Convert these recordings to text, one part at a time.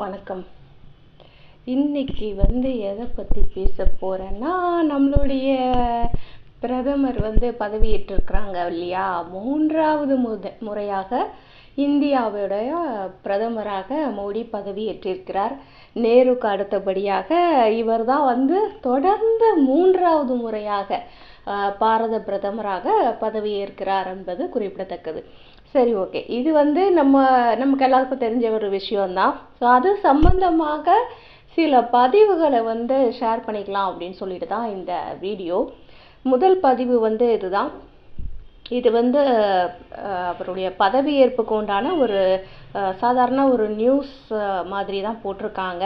வணக்கம். இன்னைக்கு வந்து எதை பற்றி பேச போகிறேன்னா நம்மளுடைய பிரதமர் வந்து பதவியேற்றிருக்கிறாங்க இல்லையா? மூன்றாவது முத முறையாக இந்தியாவுடைய பிரதமராக மோடி பதவியேற்றிருக்கிறார். நேருக்கு அடுத்தபடியாக இவர் தான் வந்து தொடர்ந்து மூன்றாவது முறையாக பாரத பிரதமராக பதவியேற்கிறார் என்பது குறிப்பிடத்தக்கது. சரி ஓகே இது வந்து நம்ம நமக்கு எல்லாருக்கும் தெரிஞ்ச ஒரு விஷயம்தான். ஸோ அது சம்பந்தமாக சில பதிவுகளை வந்து ஷேர் பண்ணிக்கலாம் அப்படின்னு சொல்லிட்டு தான் இந்த வீடியோ முதல் பதிவு வந்து இதுதான். இது வந்து அவருடைய பதவியேற்புக்கு உண்டான ஒரு சாதாரண ஒரு நியூஸ் மாதிரி தான் போட்டிருக்காங்க.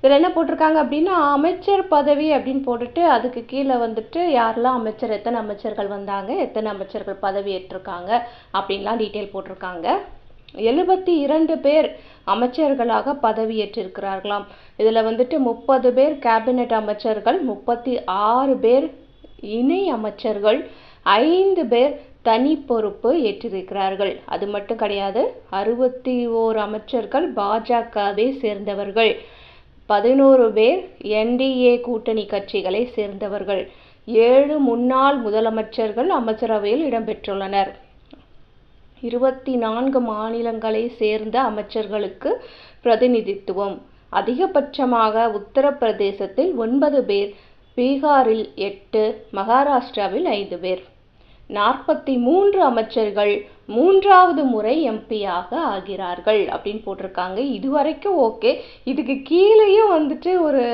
இதில் என்ன போட்டிருக்காங்க அப்படின்னா அமைச்சர் பதவி அப்படின்னு போட்டுட்டு அதுக்கு கீழே வந்துட்டு யாரெல்லாம் அமைச்சர் எத்தனை அமைச்சர்கள் வந்தாங்க எத்தனை அமைச்சர்கள் பதவி ஏற்றிருக்காங்க அப்படின்லாம் டீட்டெயில் போட்டிருக்காங்க. எழுபத்தி இரண்டு பேர் அமைச்சர்களாக பதவியேற்றிருக்கிறார்களாம். இதில் வந்துட்டு முப்பது பேர் கேபினெட் அமைச்சர்கள் முப்பத்தி ஆறு பேர் இணை அமைச்சர்கள் ஐந்து பேர் தனி பொறுப்பு ஏற்றிருக்கிறார்கள். அது மட்டும் கிடையாது அறுபத்தி ஓர் அமைச்சர்கள் பாஜகவை சேர்ந்தவர்கள். பதினோரு பேர் என்டிஏ கூட்டணி கட்சிகளை சேர்ந்தவர்கள். ஏழு முன்னாள் முதலமைச்சர்கள் அமைச்சரவையில் இடம்பெற்றுள்ளனர். இருபத்தி நான்கு மாநிலங்களை சேர்ந்த அமைச்சர்களுக்கு பிரதிநிதித்துவம். அதிகபட்சமாக உத்தரப்பிரதேசத்தில் ஒன்பது பேர் பீகாரில் எட்டு மகாராஷ்டிராவில் ஐந்து பேர். நாற்பத்தி மூன்று அமைச்சர்கள் மூன்றாவது முறை எம்பியாக ஆகிறார்கள் அப்படின்னு போட்டிருக்காங்க. இது வரைக்கும் ஓகே. இதுக்கு கீழேயும் வந்துட்டு ஒரு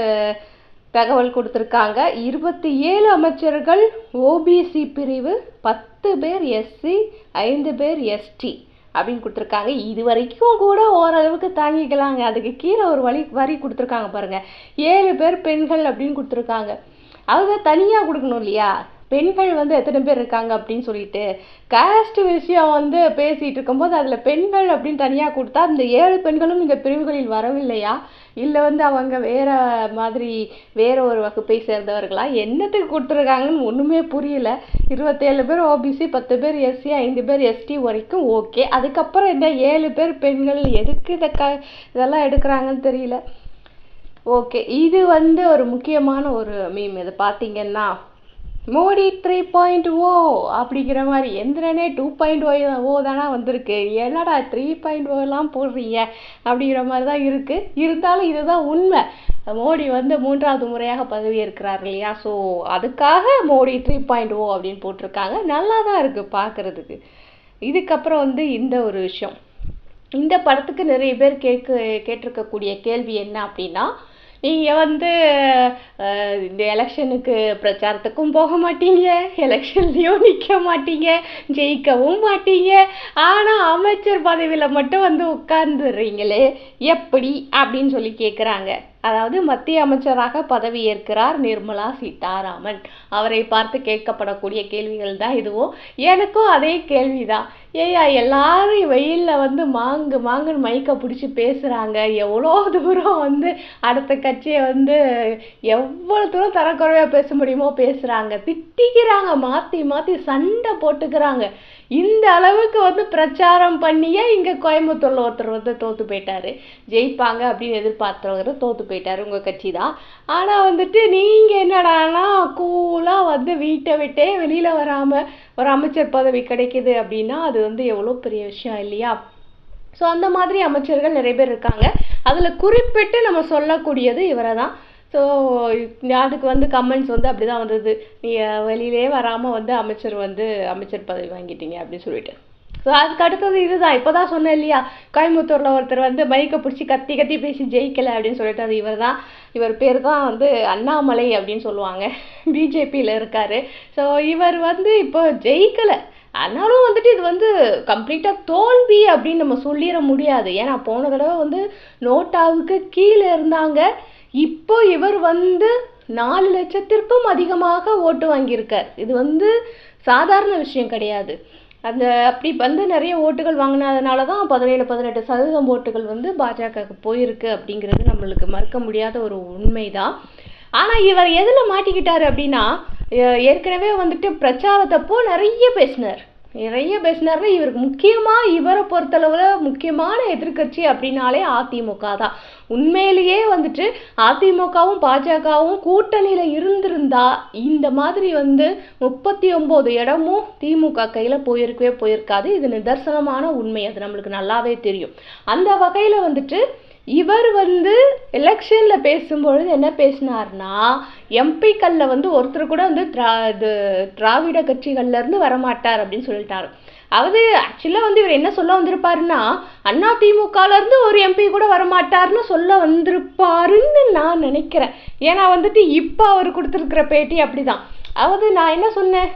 தகவல் கொடுத்துருக்காங்க. இருபத்தி ஏழு அமைச்சர்கள் ஓபிசி பிரிவு பத்து பேர் எஸ்சி ஐந்து பேர் எஸ்டி அப்படின்னு கொடுத்துருக்காங்க. இது வரைக்கும் கூட ஓரளவுக்கு தாங்கிக்கலாங்க. அதுக்கு கீழே ஒரு வழி வரி கொடுத்துருக்காங்க பாருங்கள் ஏழு பேர் பெண்கள் அப்படின்னு கொடுத்துருக்காங்க. அவங்க தனியாக கொடுக்கணும் இல்லையா? பெண்கள் வந்து எத்தனை பேர் இருக்காங்க அப்படின்னு சொல்லிட்டு காஸ்ட் விஷயம் வந்து பேசிட்டு இருக்கும்போது அதில் பெண்கள் அப்படின்னு தனியாக கொடுத்தா இந்த ஏழு பெண்களும் இந்த பிரிவுகளில் வரவில்லையா? இல்லை வந்து அவங்க வேற மாதிரி வேற ஒரு வகுப்பை சேர்ந்தவர்களா? என்னத்துக்கு கொடுத்துருக்காங்கன்னு ஒன்றுமே புரியல. இருபத்தேழு பேர் ஓபிசி பத்து பேர் எஸ்சி ஐந்து பேர் எஸ்டி வரைக்கும் ஓகே அதுக்கப்புறம் என்ன ஏழு பேர் பெண்கள் எதுக்கு இதை க இதெல்லாம் எடுக்கிறாங்கன்னு தெரியல. ஓகே இது வந்து ஒரு முக்கியமான ஒரு மீம் இதை பார்த்தீங்கன்னா மோடி த்ரீ பாயிண்ட் ஓ அப்படிங்கிற மாதிரி எந்திரனே two point oh oh oh தானே வந்திருக்கு. என்னடா த்ரீ பாயிண்ட் ஓலாம் போடுறீங்க? அப்படிங்கிற மாதிரி தான் இருக்குது இருந்தாலும் இதுதான் உண்மை. மோடி வந்து மூன்றாவது முறையாக பதவியேற்கிறார் இல்லையா? ஸோ அதுக்காக மோடி த்ரீ பாயிண்ட் ஓ அப்படின்னு போட்டிருக்காங்க. நல்லா தான் இருக்குது பார்க்குறதுக்கு. இதுக்கப்புறம் வந்து இந்த ஒரு விஷயம். இந்த படத்துக்கு நிறைய பேர் கேட்க கேட்டிருக்கக்கூடிய கேள்வி என்ன அப்படின்னா நீங்கள் வந்து இந்த எலெக்ஷனுக்கு பிரச்சாரத்துக்கும் போக மாட்டீங்க. எலெக்ஷன்லேயும் நிற்க மாட்டீங்க. ஜெயிக்கவும் மாட்டீங்க. ஆனால் அமைச்சர் பதவியில் மட்டும் வந்து உட்கார்ந்துடுறீங்களே எப்படி அப்படின்னு சொல்லி கேட்குறாங்க அதாவது மத்திய அமைச்சராக பதவி ஏற்கிறார் நிர்மலா சீதாராமன். அவரை பார்த்து கேட்கப்படக்கூடிய கேள்விகள் தான் இதுவும் எனக்கும் அதே கேள்விதான். ஏய்யா எல்லாரும் வெயிலில் வந்து மாங்கு மாங்குன்னு மைக்கை பிடிச்சி பேசுகிறாங்க எவ்வளோ தூரம் வந்து அடுத்த கட்சியை வந்து எவ்வளோ தூரம் தரக்குறையாக பேச முடியுமோ பேசுகிறாங்க திட்டிக்கிறாங்க மாற்றி மாற்றி சண்டை போட்டுக்கிறாங்க. இந்த அளவுக்கு வந்து பிரச்சாரம் பண்ணியே இங்கே கோயம்புத்தூரில் ஒருத்தர் வந்து தோற்று போயிட்டாரு. ஜெயிப்பாங்க அப்படின்னு எதிர்பார்த்தவங்க தோற்று போயிட்டாரு உங்கள் கட்சி தான். ஆனால் வந்துட்டு நீங்கள் என்னடான்னா கூலாக வந்து வீட்டை விட்டே வெளியில் வராமல் ஒரு அமைச்சர் பதவி கிடைக்குது அப்படின்னா அது வந்து எவ்வளோ பெரிய விஷயம் இல்லையா? ஸோ அந்த மாதிரி அமைச்சர்கள் நிறைய பேர் இருக்காங்க. அதில் குறிப்பிட்டு நம்ம சொல்லக்கூடியது இவரை தான் ஸோ அதுக்கு வந்து கமெண்ட்ஸ் வந்து அப்படி தான் வந்தது. நீங்கள் வெளியிலே வராமல் வந்து அமைச்சர் வந்து அமைச்சர் பதவி வாங்கிட்டீங்க அப்படின்னு சொல்லிட்டு. ஸோ அதுக்கு அடுத்தது இதுதான். இப்போ தான் சொன்னேன் இல்லையா? கோயம்புத்தூரில் ஒருத்தர் வந்து மைக்கை பிடிச்சி கத்தி கத்தி பேசி ஜெயிக்கலை அப்படின்னு சொல்லிட்டு அது இவர் தான் இவர் பேர் தான் வந்து அண்ணாமலை அப்படின்னு சொல்லுவாங்க. பிஜேபியில் இருக்காரு. ஸோ இவர் வந்து இப்போ ஜெயிக்கலை. ஆனாலும் வந்துட்டு இது வந்து கம்ப்ளீட்டாக தோல்வி அப்படின்னு நம்ம சொல்லிட முடியாது. ஏன்னா போன தடவை வந்து நோட்டாவுக்கு கீழே இருந்தாங்க. இப்போ இவர் வந்து நாலு லட்சத்திற்கும் அதிகமாக ஓட்டு வாங்கியிருக்கார். இது வந்து சாதாரண விஷயம் கிடையாது. அந்த அப்படி வந்து நிறைய ஓட்டுகள் வாங்கினதுனால தான் பதினேழு பதினெட்டு சதவீதம் ஓட்டுகள் வந்து பாஜகவுக்கு போயிருக்கு அப்படிங்கிறது நம்மளுக்கு மறுக்க முடியாத ஒரு உண்மைதான். ஆனால் இவர் எதில் மாட்டிக்கிட்டார் அப்படின்னா ஏற்கனவே வந்துட்டு பிரச்சாரத்தப்போ நிறைய பேசினார். நிறைய பேசினாரு இவருக்கு முக்கியமாக இவரை பொறுத்தளவில் முக்கியமான எதிர்க்கட்சி அப்படின்னாலே அதிமுக தான். உண்மையிலேயே வந்துட்டு அதிமுகவும் பாஜகவும் கூட்டணியில் இருந்திருந்தா இந்த மாதிரி வந்து முப்பத்தி ஒம்பது இடமும் திமுக கையில் போயிருக்கவே போயிருக்காது. இது நிதர்சனமான உண்மை. அது நம்மளுக்கு நல்லாவே தெரியும். அந்த வகையில் வந்துட்டு இவர் வந்து எலெக்ஷனில் பேசும்பொழுது என்ன பேசினார்னா எம்பிக்களில் வந்து ஒருத்தர் கூட வந்து திரா இது திராவிட கட்சிகள்லேருந்து வரமாட்டார் அப்படின்னு சொல்லிட்டாரு. அதாவது ஆக்சுவலாக வந்து இவர் என்ன சொல்ல வந்திருப்பாருன்னா அண்ணா திமுகலருந்து ஒரு எம்பி கூட வரமாட்டார்னு சொல்ல வந்திருப்பாருன்னு நான் நினைக்கிறேன். ஏன்னா வந்துட்டு இப்போ அவர் கொடுத்துருக்குற பேட்டி அப்படிதான். அதாவது நான் என்ன சொன்னேன்?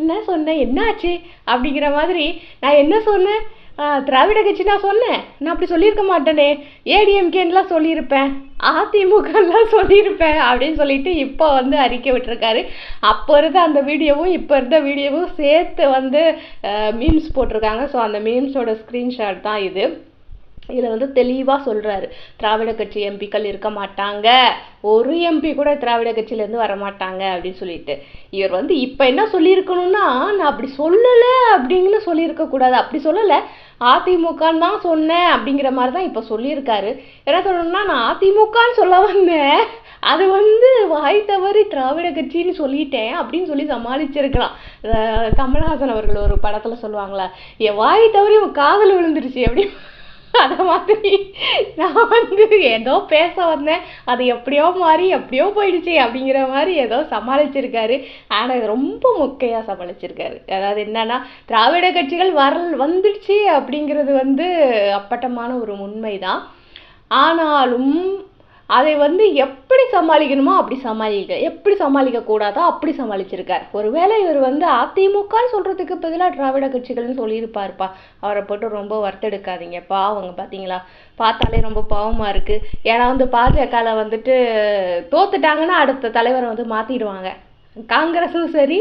என்ன சொன்னேன்? என்னாச்சு? அப்படிங்கிற மாதிரி நான் என்ன சொன்னேன்? திராவிட கட்சி நான் சொன்னேன். நான் அப்படி சொல்லியிருக்க மாட்டேனே. ஏடிஎம்கேன்னுலாம் சொல்லியிருப்பேன். அதிமுகலாம் சொல்லியிருப்பேன் அப்படின்னு சொல்லிட்டு இப்போ வந்து அறிக்கை விட்டுருக்காரு. அப்போ இருந்த அந்த வீடியோவும் இப்போ இருந்த வீடியோவும் சேர்த்து வந்து மீம்ஸ் போட்டிருக்காங்க. ஸோ அந்த மீம்ஸோட ஸ்க்ரீன்ஷாட் தான் இது. இதில் வந்து தெளிவாக சொல்கிறாரு திராவிட கட்சி எம்பிக்கள் இருக்க மாட்டாங்க. ஒரு எம்பி கூட திராவிட கட்சியிலேருந்து வர மாட்டாங்க அப்படின்னு சொல்லிட்டு. இவர் வந்து இப்போ என்ன சொல்லியிருக்கணும்னா நான் அப்படி சொல்லலை அப்படின்னு சொல்லியிருக்கக்கூடாது அப்படி சொல்லலை அதிமுகன்னு தான் சொன்னேன் அப்படிங்கிற மாதிரி தான் இப்போ சொல்லியிருக்காரு. என்ன சொல்லணும்னா நான் அதிமுகன்னு சொல்ல வந்தேன். அது வந்து வாய் தவறி திராவிட கட்சின்னு சொல்லிட்டேன் அப்படின்னு சொல்லி சமாளிச்சிருக்கலாம். கமல்ஹாசன் அவர்கள் ஒரு படத்தில் சொல்லுவாங்களா என் வாய் தவறி உன் காதல் விழுந்துருச்சு அப்படி அதை மாதிரி நான் வந்து ஏதோ பேச வந்தேன். அது எப்படியோ மாறி எப்படியோ போயிடுச்சு அப்படிங்கிற மாதிரி ஏதோ சமாளிச்சிருக்காரு. ஆனால் இது ரொம்ப முக்கையாக சமாளிச்சிருக்காரு. அதாவது என்னன்னா திராவிட கட்சிகள் வர வந்துடுச்சு அப்படிங்கிறது வந்து அப்பட்டமான ஒரு உண்மைதான். ஆனாலும் அதை வந்து எப்படி சமாளிக்கணுமோ அப்படி சமாளிக்க எப்படி சமாளிக்க கூடாதோ அப்படி சமாளிச்சிருக்கார். ஒருவேளை இவர் வந்து அதிமுகன்னு சொல்றதுக்கு பதிலாக திராவிட கட்சிகள்னு சொல்லியிருப்பாருப்பா. அவரை போட்டு ரொம்ப வறுத்தெடுக்காதீங்க. பாவங்க பார்த்தீங்களா பார்த்தாலே ரொம்ப பாவமாக இருக்குது ஏன்னா வந்து பாஜகவில் வந்துட்டு தோத்துட்டாங்கன்னா அடுத்த தலைவரை வந்து மாற்றிடுவாங்க காங்கிரஸும் சரி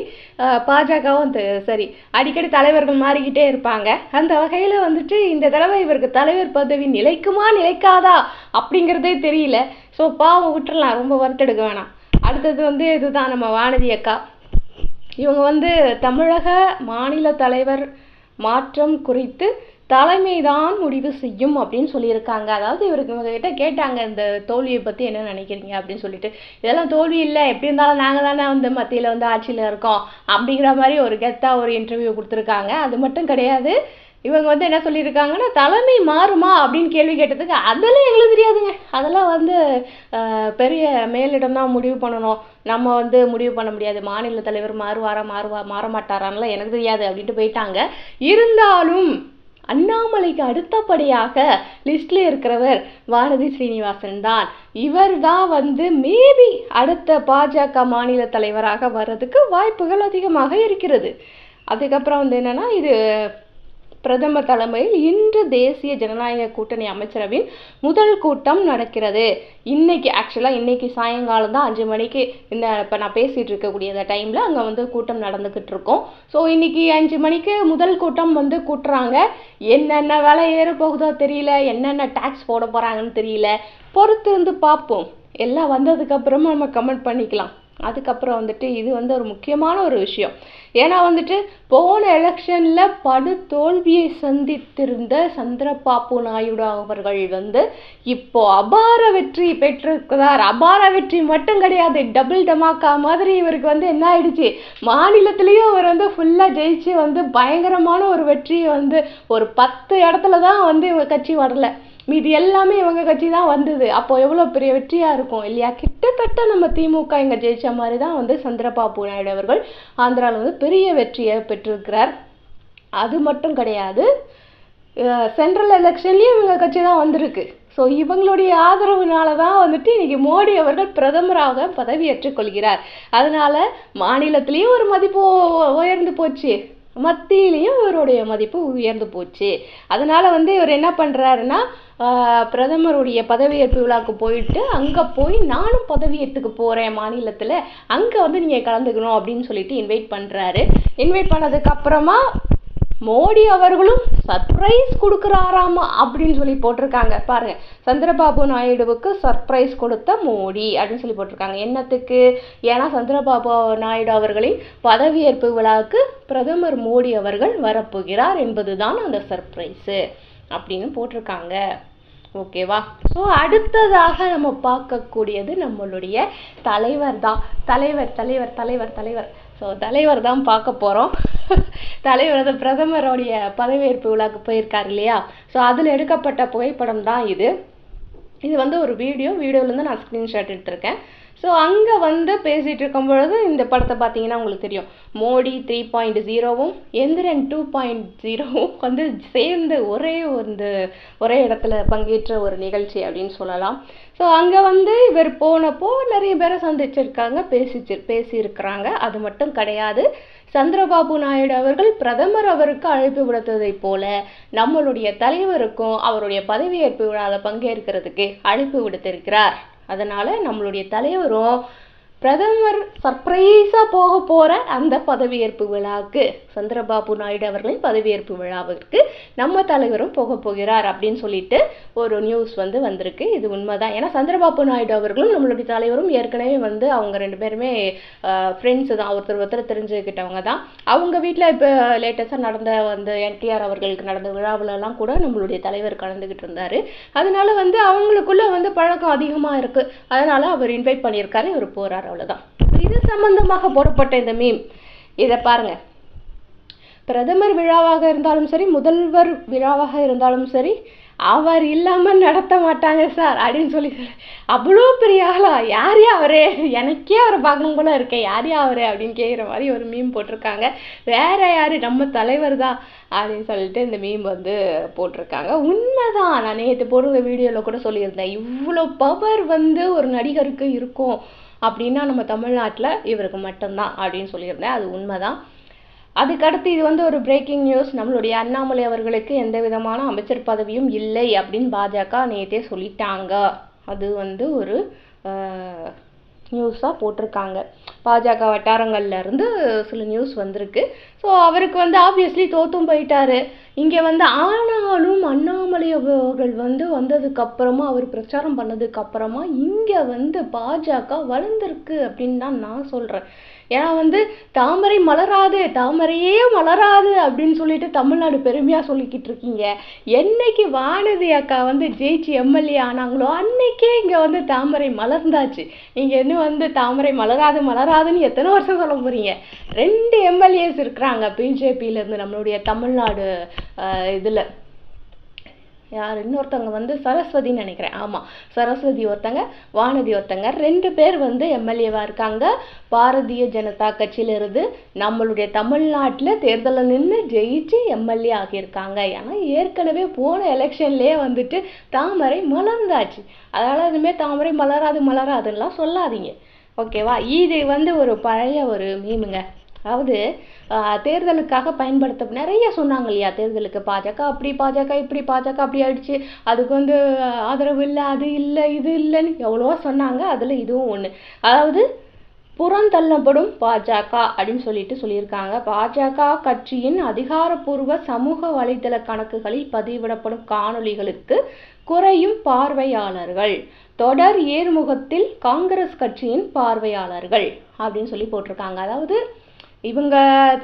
பாஜகவும் சரி அடிக்கடி தலைவர்கள் மாறிக்கிட்டே இருப்பாங்க. அந்த வகையில் வந்துட்டு இந்த தடவை இவருக்கு தலைவர் பதவி நிலைக்குமா நிலைக்காதா அப்படிங்கிறதே தெரியல. ஸோ பாவம் விட்டுறலாம் ரொம்ப வருத்தெடுக்க வேணாம். அடுத்தது வந்து இதுதான் நம்ம வானதி அக்கா. இவங்க வந்து தமிழக மாநில தலைவர் மாற்றம் குறித்து தலைமைதான் முடிவு செய்யும் அப்படின்னு சொல்லியிருக்காங்க. அதாவது இவருக்கு இவங்ககிட்ட கேட்டாங்க இந்த தோல்வியை பற்றி என்ன நினைக்கிறீங்க அப்படின்னு சொல்லிட்டு. இதெல்லாம் தோல்வி இல்லை. எப்படி இருந்தாலும் நாங்கள் தானே வந்து மத்தியில் வந்து ஆட்சியில் இருக்கோம். அப்படிங்கிற மாதிரி ஒரு கெத்தாக ஒரு இன்டர்வியூ கொடுத்துருக்காங்க. அது மட்டும் கிடையாது. இவங்க வந்து என்ன சொல்லியிருக்காங்கன்னா தலைமை மாறுமா அப்படின்னு கேள்வி கேட்டதுக்கு அதெல்லாம் எங்களுக்கு தெரியாதுங்க. அதெல்லாம் வந்து பெரிய மேலிடம் தான் முடிவு பண்ணணும். நம்ம வந்து முடிவு பண்ண முடியாது. மாநில தலைவர் மாறுவாரா மாறுவா மாற மாட்டாரான்லாம் எனக்கு தெரியாது அப்படின்ட்டு போயிட்டாங்க. இருந்தாலும் அண்ணாமலைக்கு அடுத்தபடியாக லிஸ்ட்ல இருக்கிறவர் வானதி ஸ்ரீனிவாசன் தான். இவர் தான் வந்து மேபி அடுத்த பாஜக மாநில தலைவராக வர்றதுக்கு வாய்ப்புகள் அதிகமாக இருக்கிறது. அதுக்கப்புறம் வந்து என்னன்னா இது பிரதமர் தலைமையில் இன்று தேசிய ஜனநாயக கூட்டணி அமைச்சரவையின் முதல் கூட்டம் நடக்கிறது. இன்னைக்கு ஆக்சுவலாக இன்னைக்கு சாயங்காலம் தான் அஞ்சு மணிக்கு இந்த இப்போ நான் பேசிகிட்டு இருக்கக்கூடிய இந்த டைமில் அங்கே வந்து கூட்டம் நடந்துக்கிட்டு இருக்கோம். ஸோ இன்னைக்கு அஞ்சு மணிக்கு முதல் கூட்டம் வந்து கூட்டுறாங்க. என்னென்ன வேலை ஏற போகுதோ தெரியல. என்னென்ன டேக்ஸ் போட போகிறாங்கன்னு தெரியல. பொறுத்து இருந்து பார்ப்போம். எல்லாம் வந்ததுக்கப்புறமா நம்ம கமெண்ட் பண்ணிக்கலாம். அதுக்கப்புறம் வந்துட்டு இது வந்து ஒரு முக்கியமான ஒரு விஷயம். ஏன்னா வந்துட்டு போன எலெக்ஷனில் படு தோல்வியை சந்தித்திருந்த சந்திரபாபு நாயுடு அவர்கள் வந்து இப்போ அபார வெற்றி பெற்றிருக்கிறார். அபார வெற்றி மட்டும் கிடையாது. டபுள் டமாக்கா மாதிரி இவருக்கு வந்து என்ன ஆயிடுச்சு? மாநிலத்திலையும் அவர் வந்து ஃபுல்லாக ஜெயிச்சு வந்து பயங்கரமான ஒரு வெற்றியை வந்து ஒரு பத்து இடத்துல தான் வந்து இவங்க கட்சி வரலை. மீதி எல்லாமே இவங்க கட்சி தான் வந்தது. அப்போ எவ்வளோ பெரிய வெற்றியாக இருக்கும் இல்லையா? கிட்டத்தட்ட நம்ம திமுக இங்கே ஜெயிச்ச மாதிரி தான் வந்து சந்திரபாபு நாயுடு அவர்கள் ஆந்திராவில் வந்து பெரிய வெற்றியை பெற்றிருக்கிறார். அது மட்டும் கிடையாது சென்ட்ரல் எலெக்ஷன்லேயும் இவங்க கட்சி தான் வந்திருக்கு. ஸோ இவங்களுடைய ஆதரவுனால தான் வந்துட்டு இன்றைக்கி மோடி அவர்கள் பிரதமராக பதவியேற்றுக் கொள்கிறார். அதனால ஒரு மதிப்பு உயர்ந்து போச்சு. மத்தியிலையும் இவருடைய மதிப்பு உயர்ந்து போச்சு. அதனால வந்து இவர் என்ன பண்ணுறாருன்னா பிரதமருடைய பதவியேற்பு விழாக்கு போயிட்டு அங்கே போய் நானும் பதவியேற்றுக்கு போகிறேன் மாநிலத்தில். அங்கே வந்து நீங்கள் கலந்துக்கணும் அப்படின்னு சொல்லிட்டு இன்வைட் பண்ணுறாரு இன்வைட் பண்ணதுக்கப்புறமா மோடி அவர்களும் சர்ப்ரைஸ் கொடுக்குறாராமா அப்படின்னு சொல்லி போட்டிருக்காங்க. பாருங்க சந்திரபாபு நாயுடுவுக்கு சர்ப்ரைஸ் கொடுத்த மோடி அப்படின்னு சொல்லி போட்டிருக்காங்க. என்னத்துக்கு? ஏன்னா சந்திரபாபு நாயுடு அவர்களின் பதவியேற்பு விழாவுக்கு பிரதமர் மோடி அவர்கள் வரப்போகிறார் என்பதுதான் அந்த சர்ப்ரைஸு அப்படின்னு போட்டிருக்காங்க. ஓகேவா ஸோ அடுத்ததாக நம்ம பார்க்கக்கூடியது நம்மளுடைய தலைவர் தான். தலைவர் தலைவர் தலைவர் தலைவர். ஸோ தலைவர் தான் பார்க்க போகிறோம் தலைவர் அது பிரதமருடைய பதவியேற்பு விழாக்கு போயிருக்காரு இல்லையா? ஸோ அதில் எடுக்கப்பட்ட புகைப்படம் தான் இது. இது வந்து ஒரு வீடியோ. வீடியோலேருந்து நான் ஸ்க்ரீன்ஷாட் எடுத்திருக்கேன். ஸோ அங்கே வந்து பேசிகிட்டு இருக்கும் பொழுது இந்த படத்தை பார்த்தீங்கன்னா உங்களுக்கு தெரியும். மோடி த்ரீ பாயிண்ட் ஜீரோவும் எந்திரன் டூ பாயிண்ட் ஜீரோவும் வந்து சேர்ந்து ஒரே வந்து ஒரே இடத்துல பங்கேற்ற ஒரு நிகழ்ச்சி அப்படின்னு சொல்லலாம். ஸோ அங்கே வந்து இவர் போனப்போ நிறைய பேரை சந்திச்சிருக்காங்க பேசிச்சு பேசியிருக்கிறாங்க. அது மட்டும் கிடையாது. சந்திரபாபு நாயுடு அவர்கள் பிரதமர் அவருக்கு அழைப்பு விடுத்ததைப் போல நம்மளுடைய தலைவருக்கும் அவருடைய பதவியேற்பு விழாவில் பங்கேற்கிறதுக்கு அழைப்பு விடுத்திருக்கிறார். அதனால் நம்மளுடைய தலைவரும் பிரதமர் சர்ப்ரைஸாக போக போகிற அந்த பதவியேற்பு விழாவுக்கு சந்திரபாபு நாயுடு அவர்களின் பதவியேற்பு விழாவிற்கு நம்ம தலைவரும் போக போகிறார் அப்படின்னு சொல்லிட்டு ஒரு நியூஸ் வந்து வந்திருக்கு. இது உண்மைதான். ஏன்னா சந்திரபாபு நாயுடு அவர்களும் நம்மளுடைய தலைவரும் ஏற்கனவே வந்து அவங்க ரெண்டு பேருமே ஃப்ரெண்ட்ஸு தான். ஒருத்தர் ஒருத்தர் தெரிஞ்சுக்கிட்டவங்க தான். அவங்க வீட்டில் இப்போ லேட்டஸ்ட்டாக நடந்த வந்து என்டிஆர் அவர்களுக்கு நடந்த விழாவிலலாம் கூட நம்மளுடைய தலைவர் கலந்துக்கிட்டு இருந்தார். அதனால வந்து அவங்களுக்குள்ள வந்து பழக்கம் அதிகமாக இருக்குது அதனால அவர் இன்வைட் பண்ணியிருக்காரு இவர் போகிறார் அவ்வளோதான் இது சம்பந்தமாக போடப்பட்ட இந்த மீம் இதை பாருங்க. பிரதமர் விழாவாக இருந்தாலும் சரி முதல்வர் விழாவாக இருந்தாலும் சரி அவர் இல்லாமல் நடத்த மாட்டாங்க சார் அப்படின்னு சொல்லி அவ்வளோ பெரிய ஆளா? யார் யா அவரே? எனக்கே அவரை பார்க்கணும் போல இருக்கேன் யார் யா அவரே? அப்படின்னு கேட்குற மாதிரி ஒரு மீம் போட்டிருக்காங்க. வேற யார்? நம்ம தலைவர் தான் அப்படின்னு சொல்லிட்டு இந்த மீம் வந்து போட்டிருக்காங்க. உண்மைதான். நான் நேற்று போடுற வீடியோவில் கூட சொல்லியிருந்தேன். இவ்வளோ பவர் வந்து ஒரு நடிகருக்கு இருக்கும். அப்படின்னா நம்ம தமிழ்நாட்டில் இவருக்கு மட்டும்தான் அப்படின்னு சொல்லியிருந்தேன். அது உண்மைதான். அதுக்கடுத்து இது வந்து ஒரு பிரேக்கிங் நியூஸ் நம்மளுடைய அண்ணாமலை அவர்களுக்கு எந்த விதமான அமைச்சர் பதவியும் இல்லை அப்படின்னு பாஜக நேற்றே சொல்லிட்டாங்க. அது வந்து ஒரு நியூஸாக போட்டிருக்காங்க. பாஜக வட்டாரங்கள்லேருந்து சில நியூஸ் வந்திருக்கு. ஸோ அவருக்கு வந்து ஆப்வியஸ்லி தோத்தும் போயிட்டாரு. இங்கே வந்து ஆனாலும் அண்ணாமலை அவர்கள் வந்து வந்ததுக்கப்புறமா அவர் பிரச்சாரம் பண்ணதுக்கப்புறமா இங்கே வந்து பாஜக வளர்ந்துருக்கு அப்படின்னு தான் நான் சொல்கிறேன் ஏன்னா வந்து தாமரை மலராது தாமரையே மலராது அப்படின்னு சொல்லிட்டு தமிழ்நாடு பெருமையாக சொல்லிக்கிட்டு இருக்கீங்க. என்னைக்கு வானதி அக்கா வந்து ஜெயிச்சு எம்எல்ஏ ஆனாங்களோ அன்னைக்கே இங்கே வந்து தாமரை மலர்ந்தாச்சு. நீங்கள் இன்னும் வந்து தாமரை மலராது மலராதுன்னு எத்தனை வருஷம் சொல்ல போகிறீங்க ரெண்டு எம்எல்ஏஸ் இருக்கிறாங்க. பிஜேபியிலேருந்து நம்மளுடைய தமிழ்நாடு இதில். யார்? இன்னொருத்தவங்க வந்து சரஸ்வதின்னு நினைக்கிறேன். ஆமாம் சரஸ்வதி ஒருத்தங்க வானதி ஒருத்தங்க. ரெண்டு பேர் வந்து எம்எல்ஏவாக இருக்காங்க. பாரதிய ஜனதா கட்சியிலிருந்து நம்மளுடைய தமிழ்நாட்டில் தேர்தலில் நின்று ஜெயிச்சு எம்எல்ஏ ஆகியிருக்காங்க. ஏன்னா ஏற்கனவே போன எலெக்ஷன்லேயே வந்துட்டு தாமரை மலர்ந்தாச்சு. அதனால் இனிமேல் தாமரை மலராது மலராதுன்னெலாம் சொல்லாதீங்க. ஓகேவா? இது வந்து ஒரு பழைய ஒரு மீமுங்க. அதாவது தேர்தலுக்காக பயன்படுத்த நிறைய சொன்னாங்க இல்லையா தேர்தலுக்கு பாஜக அப்படி பாஜக இப்படி பாஜக அப்படி ஆயிடுச்சு. அதுக்கு வந்து ஆதரவு இல்லை அது இல்லை இது இல்லைன்னு எவ்வளவோ சொன்னாங்க. அதில் இதுவும் ஒன்று அதாவது புறந்தள்ளப்படும் பாஜக அப்படின்னு சொல்லிட்டு சொல்லியிருக்காங்க. பாஜக கட்சியின் அதிகாரப்பூர்வ சமூக வலைதள கணக்குகளில் பதிவிடப்படும் காணொளிகளுக்கு குறையும் பார்வையாளர்கள். தொடர் ஏர்முகத்தில் காங்கிரஸ் கட்சியின் பார்வையாளர்கள் அப்படின்னு சொல்லி போட்டிருக்காங்க. அதாவது இவங்க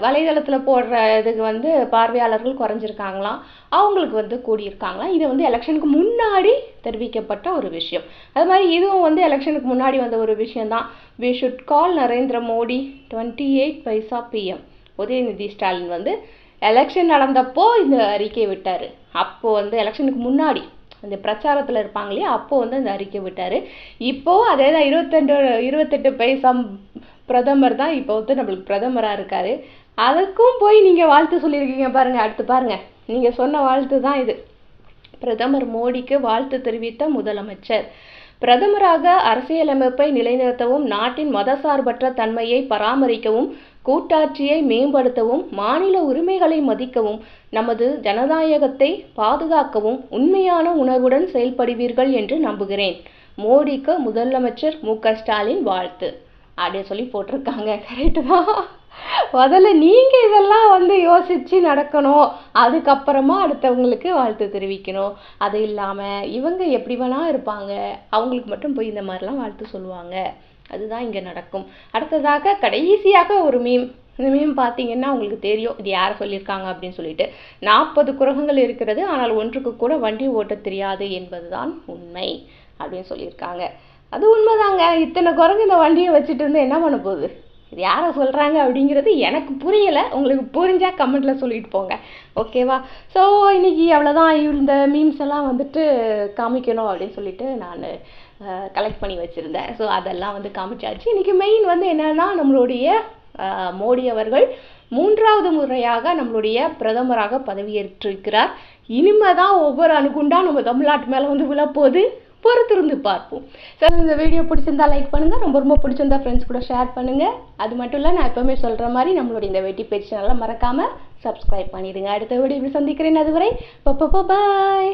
வலைதளத்தில் போடுற இதுக்கு வந்து பார்வையாளர்கள் குறைஞ்சிருக்காங்களாம். அவங்களுக்கு வந்து கூடியிருக்காங்களாம். இது வந்து எலெக்ஷனுக்கு முன்னாடி தெரிவிக்கப்பட்ட ஒரு விஷயம். அது மாதிரி இதுவும் வந்து எலெக்ஷனுக்கு முன்னாடி வந்த ஒரு விஷயம்தான். We should call Narendra Modi twenty eight paisa PM Udhayanidhi Stalin வந்து எலெக்ஷன் நடந்தப்போ இந்த அறிக்கை விட்டார். அப்போது வந்து எலெக்ஷனுக்கு முன்னாடி அந்த பிரச்சாரத்தில் இருப்பாங்க இல்லையா? வந்து அந்த அறிக்கை விட்டார். இப்போது அதே தான் இருபத்தெண்டு இருபத்தெட்டு பைசா பிரதமர் தான் இப்போ வந்து நம்மளுக்கு பிரதமராக இருக்கார். அதுக்கும் போய் நீங்கள் வாழ்த்து சொல்லியிருக்கீங்க பாருங்கள் அடுத்து பாருங்கள் நீங்கள் சொன்ன வாழ்த்து தான் இது. பிரதமர் மோடிக்கு வாழ்த்து தெரிவித்த முதலமைச்சர். பிரதமராக அரசியலமைப்பை நிலைநிறுத்தவும் நாட்டின் மதசார்பற்ற தன்மையை பராமரிக்கவும் கூட்டாட்சியை மேம்படுத்தவும் மாநில உரிமைகளை மதிக்கவும் நமது ஜனநாயகத்தை பாதுகாக்கவும் உண்மையான உணர்வுடன் செயல்படுவீர்கள் என்று நம்புகிறேன். மோடிக்கு முதலமைச்சர் மு ஸ்டாலின் வாழ்த்து. அப்படின்னு சொல்லி போட்டிருக்காங்க. கரெக்டு தான். முதல்ல நீங்கள் இதெல்லாம் வந்து யோசித்து நடக்கணும். அதுக்கப்புறமா அடுத்தவங்களுக்கு வாழ்த்து தெரிவிக்கணும். அது இல்லாமல் இவங்க எப்படி வேணா இருப்பாங்க. அவங்களுக்கு மட்டும் போய் இந்த மாதிரிலாம் வாழ்த்து சொல்லுவாங்க. அதுதான் இங்கே நடக்கும். அடுத்ததாக கடைசியாக ஒரு மீம் இந்த மீம் பார்த்தீங்கன்னா உங்களுக்கு தெரியும். இது யார் சொல்லியிருக்காங்க அப்படின்னு சொல்லிட்டு. நாற்பது குரகங்கள் இருக்கிறது ஆனால் ஒன்றுக்கு கூட வண்டி ஓட்ட தெரியாது என்பதுதான் உண்மை அப்படின்னு சொல்லியிருக்காங்க. அது உண்மைதாங்க. இத்தனை குரங்கு இந்த வண்டியை வச்சுட்டு இருந்து என்ன பண்ண போகுது? இது யாரை சொல்கிறாங்க அப்படிங்கிறது எனக்கு புரியலை. உங்களுக்கு புரிஞ்சால் கமெண்ட்டில் சொல்லிட்டு போங்க. ஓகேவா ஸோ இன்றைக்கி அவ்வளோதான் இந்த மீம்ஸ் எல்லாம் வந்துட்டு காமிக்கணும் அப்படின்னு சொல்லிட்டு நான் கலெக்ட் பண்ணி வச்சுருந்தேன். ஸோ அதெல்லாம் வந்து காமிச்சாச்சு. இன்றைக்கி மெயின் வந்து என்னென்னா நம்மளுடைய மோடி அவர்கள் மூன்றாவது முறையாக நம்மளுடைய பிரதமராக பதவியேற்றிருக்கிறார். இனிமே தான் ஒவ்வொரு அணுகுண்டா நம்ம தமிழ்நாட்டு மேலே வந்து விழப்போகுது. பொறுத்திருந்து பார்ப்போம். சார் இந்த வீடியோ பிடிச்சிருந்தா லைக் பண்ணுங்கள் ரொம்ப ரொம்ப பிடிச்சிருந்தா ஃப்ரெண்ட்ஸ் கூட ஷேர் பண்ணுங்கள் அது மட்டும் இல்லை நான் எப்போவுமே சொல்கிற மாதிரி நம்மளுடைய இந்த வெட்டி பேஜ் சேனலை மறக்காமல் சப்ஸ்கிரைப் பண்ணிடுங்க. அடுத்த வீடியோ சந்திக்கிறேன் அதுவரை. பாய்